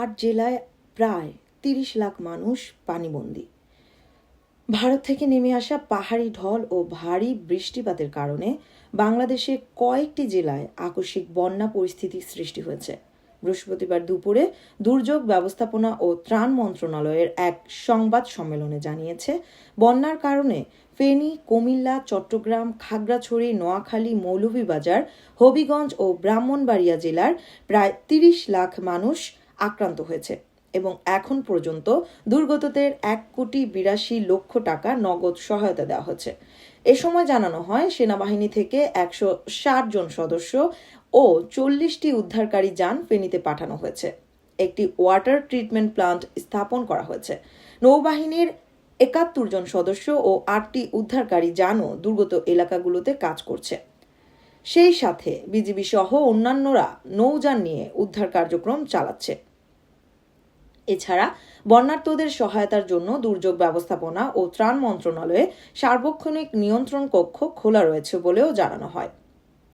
আট জেলায় প্রায় তিরিশ লাখ মানুষ পানিবন্দী। ভারত থেকে নেমে আসা পাহাড়ি ঢল ও ভারী বৃষ্টিপাতের কারণে বাংলাদেশে কয়েকটি জেলায় আকস্মিক বন্যা পরিস্থিতির সৃষ্টি হয়েছে। বৃহস্পতিবার দুপুরে দুর্যোগ ব্যবস্থাপনা ও ত্রাণ মন্ত্রণালয়ের এক সংবাদ সম্মেলনে জানিয়েছে, বন্যার কারণে ফেনী, কুমিল্লা, চট্টগ্রাম, খাগড়াছড়ি, নোয়াখালী, মৌলভীবাজার, হবিগঞ্জ ও ব্রাহ্মণবাড়িয়া জেলার প্রায় তিরিশ লাখ মানুষ আক্রান্ত হয়েছে এবং এখন পর্যন্ত দুর্গতদের এক কোটি বিরাশি লক্ষ টাকা নগদ সহায়তা দেওয়া হচ্ছে। এ সময় জানানো হয়, সেনাবাহিনী থেকে একশো ষাট জন সদস্য ও চল্লিশটি উদ্ধারকারী যান ফেনীতে পাঠানো হয়েছে। একটি ওয়াটার ট্রিটমেন্ট প্লান্ট স্থাপন করা হয়েছে। নৌবাহিনীর একাত্তর জন সদস্য ও আটটি উদ্ধারকারী যানও দুর্গত এলাকাগুলোতে কাজ করছে। সেই সাথে বিজিবি সহ অন্যান্যরা নৌযান নিয়ে উদ্ধার কার্যক্রম চালাচ্ছে। এছাড়া বন্যার্থদের সহায়তার জন্য দুর্যোগ ব্যবস্থাপনা ও ত্রাণ মন্ত্রণালয়ে সার্বক্ষণিক নিয়ন্ত্রণ কক্ষ খোলা রয়েছে বলেও জানানো হয়।